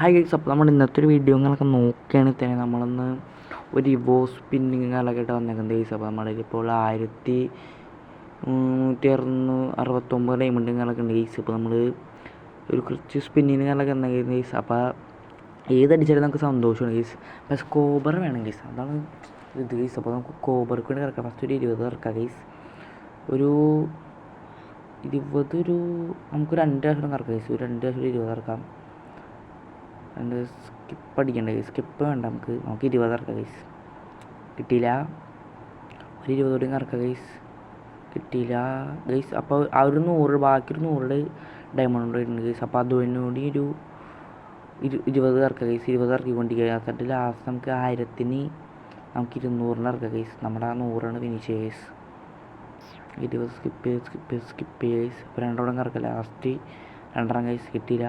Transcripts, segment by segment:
Hi guys അപ്പോൾ നമ്മൾ ഇന്നത്തെ ഒരു വീഡിയോങ്ങളൊക്കെ നോക്കുകയാണെങ്കിൽ തന്നെ. നമ്മളൊന്ന് ഒരു ഇവോ സ്പിന്നിങ് കാലഘട്ടം വന്നേക്കുന്നത് ഗൈസ് അപ്പോൾ നമ്മളിപ്പോൾ ആയിരത്തി നൂറ്റി അറുന്നൂ അറുപത്തൊമ്പത് ഡയമണ്ടുകളൊക്കെ ഉണ്ട് ഗൈസ് അപ്പോൾ നമ്മൾ ഒരു കുറച്ച് സ്പിന്നിങ് കാലൊക്കെ ഉണ്ട് ഗൈസ് അപ്പോൾ ഏതടിച്ചാലും നമുക്ക് സന്തോഷമാണ് ഗൈസ് പക്ഷേ കോബർ വേണം ഗൈസ് അതാണ് ഇത് ഗൈസ് അപ്പോൾ നമുക്ക് കോബർക്ക് വേണ്ടി ഇറക്കാം ഫസ്റ്റ് ഒരു ഇരുപത് ഇറക്കാം ഗൈസ് ഒരു ഇരുപത് ഒരു നമുക്ക് രണ്ട് ലക്ഷം ഇറക്കാം ഗൈസ് ഒരു രണ്ട് ലക്ഷം ഇരുപത് ഇറക്കാം രണ്ട് സ്കിപ്പ് അടിക്കണ്ട ഗൈസ് സ്കിപ്പ് വേണ്ട നമുക്ക്. നമുക്ക് ഇരുപത് ഇറക്കാം ഗൈസ് കിട്ടിയില്ല. ഒരു ഇരുപത് കൂടി ഇറക്കാം ഗൈസ് കിട്ടിയില്ല. ഗൈസ് അപ്പോൾ ആ ഒരു നൂറ് ബാക്കി ഒരു നൂറ് ഡയമണ്ട് ഉണ്ട് ഗൈസ് അപ്പോൾ അതുകൂടി ഒരു ഇരു ഇരുപത് ഇറക്കുക ഗൈസ് ഇരുപത് ഇറക്കിക്കൊണ്ടിരിക്കുക എന്നിട്ട് ലാസ്റ്റ് നമുക്ക് ആയിരത്തിന് നമുക്ക് ഇരുന്നൂറിന് ഇറക്കുക ഗൈസ് നമ്മുടെ ആ നൂറാണ് ഫിനിഷ് ഗൈസ് ഇരുപത് സ്കിപ്പ് ചെയ്ത് സ്കിപ്പ് ചെയ്ത് സ്കിപ്പ് ചെയ്ത് ഗൈസ് അപ്പോൾ രണ്ടെണ്ണം ഇറക്കുക ലാസ്റ്റ് രണ്ടെണ്ണം ഗൈസ് കിട്ടിയില്ല.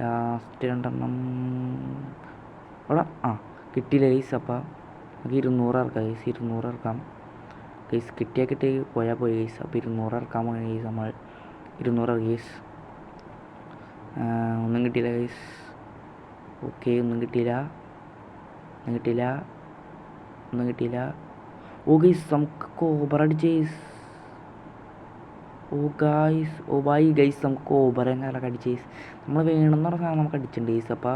ലാസ്റ്റ് രണ്ടെണ്ണം അവിടെ ആ കിട്ടിയില്ല ഗൈസ് അപ്പോൾ നമുക്ക് ഇരുന്നൂറ് ഇറക്കാം ഗൈസ് ഇരുന്നൂറ് ഇറക്കാം. ഗൈസ് കിട്ടിയാൽ കിട്ടി പോയാൽ പോയി ഗൈസ് അപ്പോൾ ഇരുന്നൂറ് ഇറക്കാൻ പോയി ഗൈസ് നമ്മൾ. ഇരുന്നൂറ് ഗൈസ് ഒന്നും കിട്ടിയില്ല ഗൈസ് ഓക്കെ ഒന്നും കിട്ടിയില്ല. ഒന്നും കിട്ടിയില്ല. ഒന്നും കിട്ടിയില്ല. ഓ ഗൈസ് നമുക്ക് കോബർ അടിച്ച് guys oh guys oh why guys നമുക്ക് കോബർ കാലൊക്കെ അടിച്ച് ഗൈസ് നമ്മൾ വേണമെന്ന് പറഞ്ഞ സാധനം നമുക്ക് അടിച്ചിട്ടുണ്ട് ഗൈസ് അപ്പോൾ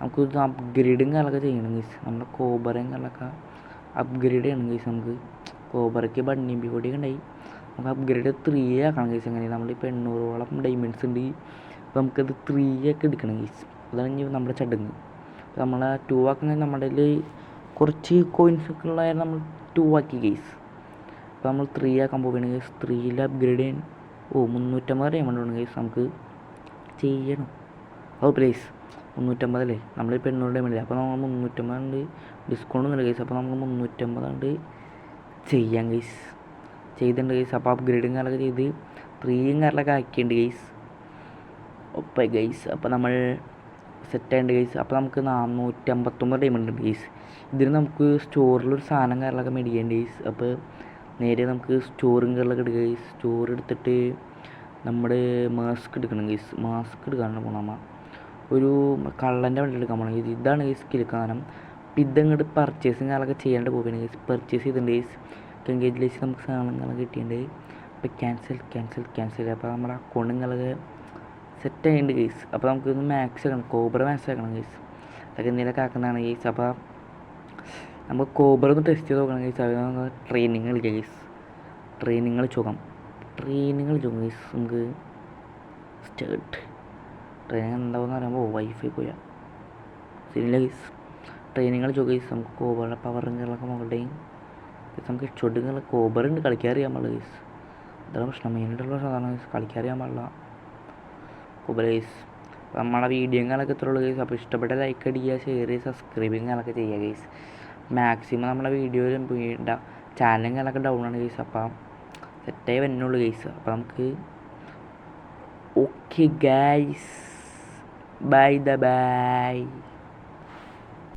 നമുക്ക് അപ്ഗ്രേഡും കാലൊക്കെ ചെയ്യണം ഗൈസ് നമ്മുടെ കോബറും കാലൊക്കെ അപ്ഗ്രേഡ് ചെയ്യണം ഗൈസ് നമുക്ക്. കോബറയ്ക്ക് ബണ്ണിമ്പി കൂടി ഉണ്ടായി. നമുക്ക് അപ്ഗ്രേഡ് ത്രീ ആക്കണം ഗൈസ് അങ്ങനെ നമ്മളിപ്പോൾ എണ്ണൂറോളം ഡയമണ്ട്സ് ഉണ്ട്. അപ്പോൾ നമുക്കത് ത്രീ ഒക്കെ എടുക്കണം ഗൈസ് അതാണ് ഇനി നമ്മുടെ ചടങ്ങ്. നമ്മളെ നമ്മൾ ആക്കണമെങ്കിൽ നമ്മുടെ കുറച്ച് കോയിൻസ് ഒക്കെ ഉള്ളതായിരുന്നു നമ്മൾ ടൂ ആക്കി ഗൈസ് അപ്പോൾ നമ്മൾ ത്രീ ആക്കാൻ പോവുകയാണ് ഗൈസ് ത്രീയിൽ അപ്ഗ്രേഡ് ചെയ്യാൻ ഓ മുന്നൂറ്റമ്പത് ഡയമണ്ട് ഉണ്ട് ഗൈസ് നമുക്ക് ചെയ്യണം. ഓ പ്ലീസ് മുന്നൂറ്റമ്പതല്ലേ നമ്മളിപ്പോൾ എണ്ണൂറ് ഡയമണ്ട് അപ്പോൾ നമ്മൾ മുന്നൂറ്റമ്പത് ഡിസ്കൗണ്ട് ഒന്നുമില്ല ഗൈസ് അപ്പോൾ നമുക്ക് മുന്നൂറ്റമ്പതുണ്ട് ചെയ്യാം ഗൈസ് ചെയ്തിട്ടുണ്ട് ഗൈസ് അപ്പോൾ അപ്ഗ്രേഡും കാര്യങ്ങളൊക്കെ ചെയ്ത് ത്രീയും കാര്യങ്ങളൊക്കെ ആക്കിയിട്ടുണ്ട് ഗൈസ് ഒപ്പം ഗൈസ് അപ്പോൾ നമ്മൾ സെറ്റ് ആയിട്ടുണ്ട് ഗൈസ് അപ്പോൾ നമുക്ക് നാനൂറ്റമ്പത്തൊമ്പത് ഡയമണ്ട് ഉണ്ട് ഗൈസ് ഇതിന് നമുക്ക് സ്റ്റോറിലൊരു സാധനം കാര്യങ്ങളൊക്കെ മേടിക്കേണ്ട ഗൈസ് അപ്പോൾ നേരെ നമുക്ക് സ്റ്റോറും കയറിലൊക്കെ എടുക്കുക ഗൈസ് സ്റ്റോർ എടുത്തിട്ട് നമ്മുടെ മാസ്ക് എടുക്കണം ഗൈസ് മാസ്ക് എടുക്കാനാണ് പോണമ്മ ഒരു കള്ളന്റെ വണ്ടി എടുക്കാൻ പോകണം ഗൈസ് ഇതാണ് ഗൈസ് സ്കിൽ കാരണം. അപ്പോൾ ഇതങ്ങോട്ട് പർച്ചേസും കാലൊക്കെ ചെയ്യേണ്ട പോവുകയാണ് ഗൈസ് പർച്ചേസ് ചെയ്തിട്ടുണ്ട് ഗൈസ് കെങ്കേജിലേക്ക് നമുക്ക് സാധനങ്ങളൊക്കെ കിട്ടിയിട്ടുണ്ട്. അപ്പോൾ ക്യാൻസൽ ക്യാൻസൽ ക്യാൻസൽ അപ്പോൾ നമ്മുടെ അക്കൗണ്ടുകളൊക്കെ സെറ്റ് ആയിട്ടുണ്ട് ഗൈസ് അപ്പോൾ നമുക്കൊന്ന് മാക്സ് ആക്കണം. കോബ്ര മാക്സ് ആക്കണം ഗൈസ് അതൊക്കെ എന്തെങ്കിലുമൊക്കെ ആക്കുന്നതാണ് ഗൈസ് അപ്പോൾ നമുക്ക് കോബ്ര ഒന്ന് ടെസ്റ്റ് ചെയ്ത് നോക്കണം ഗൈസ് ട്രെയിനിങ്ങൾ ട്രെയിനിങ് കളിക്കാം ഗൈസ് ട്രെയിനിങ് കളിച്ച് നോക്കാം ട്രെയിനിങ് കളിച്ച് നോക്കാം ഗൈസ് നമുക്ക് സ്റ്റേർട്ട് ട്രെയിനിങ് എന്താവെന്ന് പറയുമ്പോൾ വൈഫൈ പോയാൽ ശരിയില്ല ഗൈസ് ട്രെയിനിങ് കളിച്ച് നോക്കാം ഗൈസ് നമുക്ക് കോബറിന്റെ പവറും കാര്യങ്ങളൊക്കെ മുകളുടെയും നമുക്ക് ഷൊട്ടുകൾ കോബറുണ്ട് കളിക്കാൻ അറിയാൻ പാടില്ല ഗൈസ് ഇതാണ് പ്രശ്നം. മെയിനായിട്ടുള്ള പ്രശ്നം അതാണ് കളിക്കാൻ അറിയാൻ പാടില്ല. കോബറ ഗൈസ് നമ്മളെ വീഡിയോകളൊക്കെ ഇത്രയുള്ളൂ ഗൈസ് അപ്പോൾ ഇഷ്ടപ്പെട്ട ലൈക്ക് അടിക്കുക ഷെയർ ചെയ്യുക സബ്സ്ക്രൈബിങ്ങുകളൊക്കെ ചെയ്യുക ഗൈസ് മാക്സിമം നമ്മളെ വീഡിയോയിലും വീണ്ട ചാനലുകളൊക്കെ ഡൗൺ ആണ് കേസ് അപ്പം സെറ്റായി വരുന്നുള്ളൂ കേസ് അപ്പോൾ നമുക്ക് ഓക്കെ ഗൈസ് ബൈ ദ ബൈ